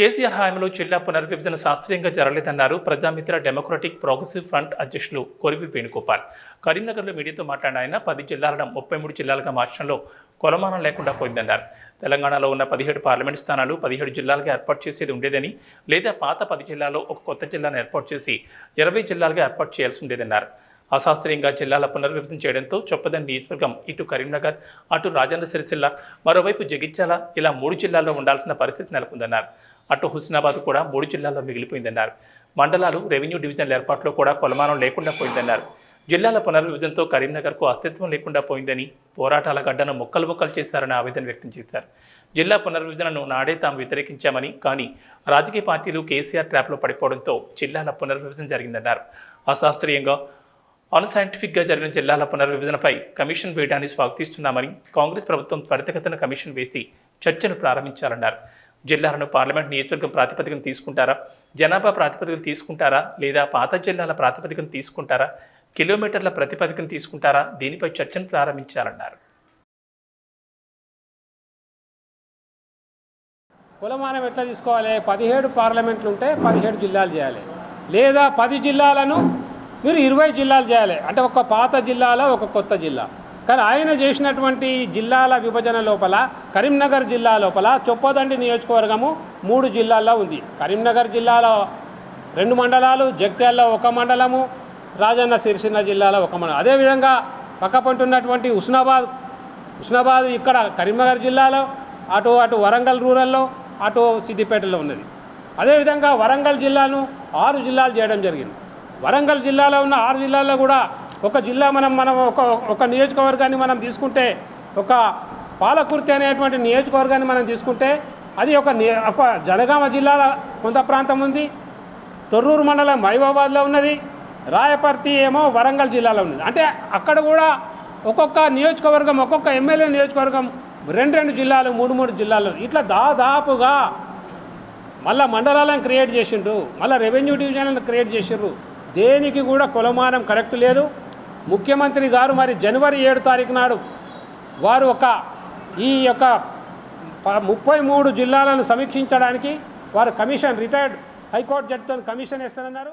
కేసీఆర్ హయాంలో జిల్లా పునర్విభజన శాస్త్రీయంగా జరగలేదన్నారు ప్రజామిత్ర డెమోక్రటిక్ ప్రోగ్రెసివ్ ఫ్రంట్ అధ్యక్షులు కొరివి వేణుగోపాల్. కరీంనగర్లో మీడియాతో మాట్లాడిన ఆయన పది జిల్లాలను ముప్పై మూడు జిల్లాలుగా మార్చడంలో కొలమానం లేకుండా పోయిందన్నారు. తెలంగాణలో ఉన్న పదిహేడు పార్లమెంట్ స్థానాలు పదిహేడు జిల్లాలుగా ఏర్పాటు చేసేది ఉండేదని లేదా పాత పది జిల్లాలో ఒక కొత్త జిల్లాను ఏర్పాటు చేసి ఇరవై జిల్లాలుగా ఏర్పాటు చేయాల్సి ఉండేదన్నారు. అశాస్త్రీయంగా జిల్లాల పునర్విభజన చేయడంతో చొప్పదండి నియోజకవర్గం ఇటు కరీంనగర్ అటు రాజన్న సిరిసిల్ల మరోవైపు జగిత్యాల ఇలా మూడు జిల్లాల్లో ఉండాల్సిన పరిస్థితి నెలకొందన్నారు. అటు హుస్నాబాద్ కూడా మూడు జిల్లాల్లో మిగిలిపోయిందన్నారు. మండలాలు రెవెన్యూ డివిజన్ల ఏర్పాట్లో కూడా కొలమానం లేకుండా పోయిందన్నారు. జిల్లాల పునర్విభజనతో కరీంనగర్కు అస్తిత్వం లేకుండా పోయిందని పోరాటాల గడ్డను ముక్కలు ముక్కలు చేశారని ఆవేదన వ్యక్తం చేశారు. జిల్లా పునర్విభజనను నాడే తాము వ్యతిరేకించామని కానీ రాజకీయ పార్టీలు కేసీఆర్ ట్రాప్లో పడిపోవడంతో జిల్లాల పునర్విభజన జరిగిందన్నారు. అశాస్త్రీయంగా అన్సైంటిఫిక్గా జరిగిన జిల్లాల పునర్విభజనపై కమిషన్ వేయడాన్ని స్వాగతిస్తున్నామని కాంగ్రెస్ ప్రభుత్వం త్వరితగతిన కమిషన్ వేసి చర్చను ప్రారంభించాలన్నారు. జిల్లాలను పార్లమెంట్ నియోజకవర్గం ప్రాతిపదికన తీసుకుంటారా? జనాభా ప్రాతిపదికన తీసుకుంటారా? లేదా పాత జిల్లాల ప్రాతిపదికన తీసుకుంటారా? కిలోమీటర్ల ప్రతిపదికన తీసుకుంటారా? దీనిపై చర్చను ప్రారంభించాలన్నారు. కులమానం ఎట్లా తీసుకోవాలి? పదిహేడు పార్లమెంట్లు ఉంటే పదిహేడు జిల్లాలు చేయాలి. లేదా పది జిల్లాలను మీరు ఇరవై జిల్లాలు చేయాలి. అంటే ఒక పాత జిల్లాలో ఒక కొత్త జిల్లా. కానీ ఆయన చేసినటువంటి జిల్లాల విభజన లోపల కరీంనగర్ జిల్లా లోపల చొప్పదండి నియోజకవర్గము మూడు జిల్లాల్లో ఉంది. కరీంనగర్ జిల్లాలో రెండు మండలాలు జగిత్యాలలో ఒక మండలము రాజన్న సిరిసిల్ల జిల్లాలో ఒక మండలం. అదేవిధంగా పక్కపంటున్నటువంటి ఉస్నాబాద్ ఉస్నాబాద్ ఇక్కడ కరీంనగర్ జిల్లాలో అటు అటు వరంగల్ రూరల్లో అటు సిద్దిపేటలో ఉన్నది. అదేవిధంగా వరంగల్ జిల్లాను ఆరు జిల్లాలు చేయడం జరిగింది. వరంగల్ జిల్లాలో ఉన్న ఆరు జిల్లాల్లో కూడా ఒక జిల్లా మనం మనం ఒక ఒక నియోజకవర్గాన్ని మనం తీసుకుంటే ఒక పాలకుర్తి అనేటువంటి నియోజకవర్గాన్ని మనం తీసుకుంటే అది ఒక ఒక జనగామ జిల్లాల కొంత ప్రాంతం ఉంది. తొర్రూరు మండలం మహబూబాబాద్లో ఉన్నది. రాయపర్తి ఏమో వరంగల్ జిల్లాలో ఉన్నది. అంటే అక్కడ కూడా ఒక్కొక్క నియోజకవర్గం ఒక్కొక్క ఎమ్మెల్యే నియోజకవర్గం రెండు రెండు జిల్లాలు మూడు మూడు జిల్లాలు. ఇట్లా దాదాపుగా మళ్ళా మండలాలను క్రియేట్ చేసిండ్రు. మళ్ళీ రెవెన్యూ డివిజన్లను క్రియేట్ చేసిండ్రు. దేనికి కూడా కొలమానం కరెక్ట్ లేదు. ముఖ్యమంత్రి గారు మరి జనవరి ఏడు తారీఖు నాడు వారు ఒక ఈ యొక్క ముప్పై మూడు జిల్లాలను సమీక్షించడానికి వారు కమిషన్ రిటైర్డ్ హైకోర్టు జడ్జితో కమిషన్ ఇస్తానన్నారు